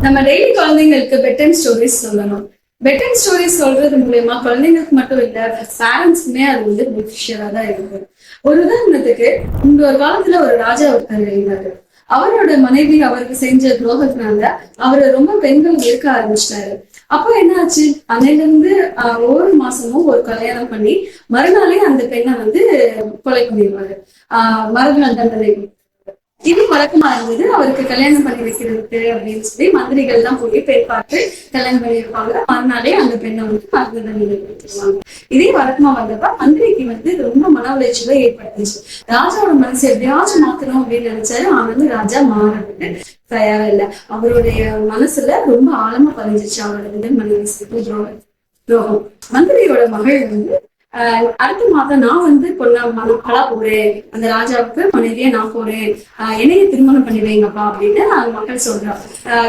நம்ம டெய்லி குழந்தைங்களுக்கு bedtime stories சொல்லணும். பெட் டைம் ஸ்டோரிஸ் சொல்றது மூலயமா குழந்தைங்களுக்கு மட்டும் இல்ல பேரண்ட்ஸ்க்குமே அது வந்து பெனிஃபிஷியலா தான் இருக்கு. ஒரு உதாரணத்துக்கு இந்த ஒரு காலத்துல ஒரு ராஜா ஒருத்தர் இருந்தாரு. அவரோட மனைவி அவருக்கு செஞ்ச துரோகத்தினால அவரை ரொம்ப பெண்கள் இருக்க ஆரம்பிச்சிட்டாரு. அப்போ என்னாச்சு? அன்னையில இருந்து ஆஹ், ஒவ்வொரு மாசமும் ஒரு கல்யாணம் பண்ணி மறுநாளே அந்த பெண்ணை வந்து கொலை பண்ணிடுவாரு. ஆஹ் மறுநாள் தண்டனை இது வழக்கமா இருந்தது அவருக்கு கல்யாணம் பண்ணி வைக்கிறதுக்கு அப்படின்னு சொல்லி மந்திரிகள் தான் போய் பேர் பார்த்து கல்யாணம் பண்ணி வைப்பாங்க. மறுநாளே அந்த பெண்ணை வந்து மரண கொடுத்துருவாங்க இதே வழக்கமா வந்தப்ப மந்திரிக்கு வந்து இது ரொம்ப மன உளைச்சலை ஏற்படுத்துச்சு. ராஜாவோட மனசு எப்படியாச்சும் மாத்தணும் அப்படின்னு நினைச்சாரு. ஆனா வந்து ராஜா மாறதுக்கு தயாரா இல்ல. அவருடைய மனசுல ரொம்ப ஆழமா பதிஞ்சிச்சு. அவரோட முதல் மனைவி துரோகம் துரோகம். மந்திரியோட மகள் வந்து அடுத்த மாதம் நான் வந்து பொண்ணா மகளா போறேன். அந்த ராஜாவுக்கு மனைவியா நான் போறேன். என்னைய திருமணம் பண்ணி வைங்கப்பா அப்படின்னு மக்கள் சொல்றான்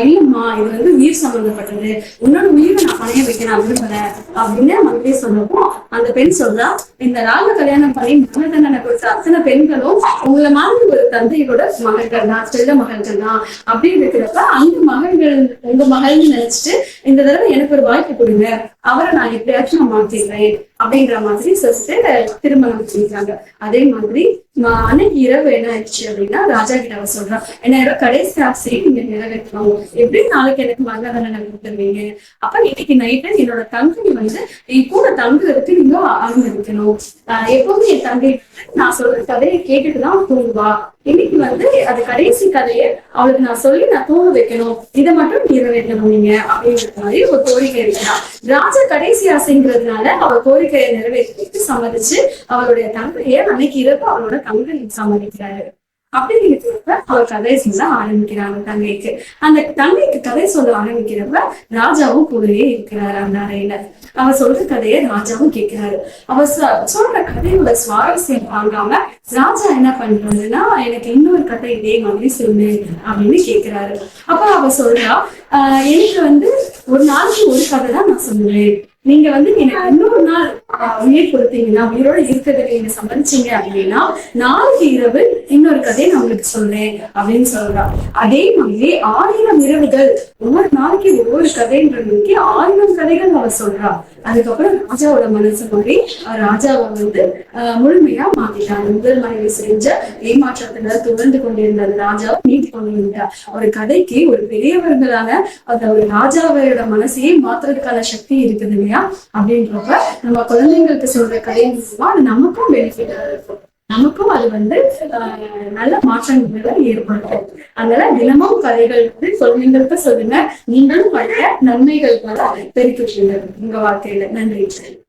இல்லம்மா இது வந்து உயிர் சம்பந்தப்பட்டது. உன்னோட உயிரை நான் பணைய வைக்க நான் விரும்புறேன் அப்படின்னு மக்களே சொல்லப்போ அந்த பெண் சொல்றா இந்த ராஜ கல்யாணம் பண்ணி மரண தண்டனை கொடுத்த அத்தனை பெண்களும் உங்களை மாதிரி ஒரு தந்தையோட மகள்கள் தான் செல்ல மகள்கள் தான். அப்படின்னு இருக்கிறப்ப அந்த மகள்கள் உங்க மகள்னு நினைச்சிட்டு இந்த தடவை எனக்கு ஒரு வாய்ப்பு கொடுங்க. அவரை நான் எப்படியாச்சும் நான் மாத்திடுறேன் அப்படிங்கிற மாதிரி சொல்லிட்டு திருமணம் பண்ணிக்கிறாங்க. அதே மாதிரி அன்னைக்கு இரவு என்ன ஆயிடுச்சு அப்படின்னா ராஜா கிட்ட அவ சொல்றா என்னோட கடைசி ஆசையை நீங்க நிறைவேற்றணும். எப்படி நாளைக்கு எனக்கு மரண தண்டனை அப்ப இன்னைக்கு நைட்டு என்னோட தங்கை வந்து என் கூட தங்குறதுக்கு நீங்க அனுமதிக்கணும். எப்பவுமே என் தங்கை நான் சொல்ற கதையை கேட்டுட்டு தான் தூங்குவா. இன்னைக்கு வந்து அது கடைசி கதையை அவளுக்கு நான் சொல்லி நான் தூங்க வைக்கணும். இதை மட்டும் நிறைவேற்றணும் நீங்க அப்படிங்கிற மாதிரி ஒரு கோரிக்கை இருக்கிறான் ராஜா கடைசி ஆசைங்கிறதுனால அவர் கோரிக்கையை நிறைவேற்றிட்டு சம்மதிச்சு அவளுடைய தங்கையை அன்னைக்கு இரவு அவளோட தங்கை சம்மதிக்கிறாரு. அப்படி அவர் கதை சொல்ல ஆரம்பிக்கிறாங்க தங்கைக்கு. அந்த தங்கைக்கு கதை சொல்ல ஆரம்பிக்கிறப்ப ராஜாவும் கூடவே இருக்கிறாரு அந்த அறையில. அவ சொல்ற கதையை ராஜாவும் கேட்கிறாரு. அவ சொ- சொல்ற கதையோட சுவாரஸ்யம் வாங்காம ராஜா என்ன பண்றாருன்னா எனக்கு இன்னொரு கதை இதே மாதிரி சொல்லு அப்படின்னு கேக்குறாரு அப்ப அவ சொல்றா எனக்கு வந்து ஒரு நாளைக்கு ஒரு கதை தான் நான் சொல்லுவேன். நீங்க வந்து எனக்கு இன்னொரு நாள் ஆஹ், உயிர் கொடுத்தீங்கன்னா உயிரோட இருக்கிறதுக்கு நீங்க சம்மதிச்சீங்க அப்படின்னா நாளைக்கு இரவு இன்னொரு கதையை நான் உங்களுக்கு சொல்றேன் அப்படின்னு சொல்றா அதே மாதிரி ஆயிரம் இரவுகள் ஒவ்வொரு நாளைக்கு ஒவ்வொரு கதைன்றதுக்கு ஆயிரம் கதைகள் அவர் சொல்றா. அதுக்கப்புறம் ராஜாவோட மனசு மாதிரி ராஜாவை வந்து ஆஹ், முழுமையா மாத்திட்டான். முதல் மனைவி செஞ்ச ஏமாற்றத்துல துவர்ந்து கொண்டிருந்த ராஜாவை மீட்டு கொண்டு ஒரு கதைக்கு ஒரு பெரியவர்களான அந்த ஒரு ராஜாவோட மனசையே மாத்துறதுக்கான சக்தி இருக்குது இல்லையா? அப்படின்றப்ப நம்ம குழந்தைங்களுக்கு சொல்ற கதை மூலமா அது நமக்கும் பெனிஃபிட்டா இருக்கும். நமக்கும் அது வந்து ஆஹ், நல்ல மாற்றங்களை ஏற்படுத்தும். அதனால தினமும் கதைகள் வந்து குழந்தைங்களுக்கு சொல்லுங்க. நீங்களும் பழைய நன்மைகள் பெருக்கிட்டு உங்க வாழ்க்கையில. நன்றி.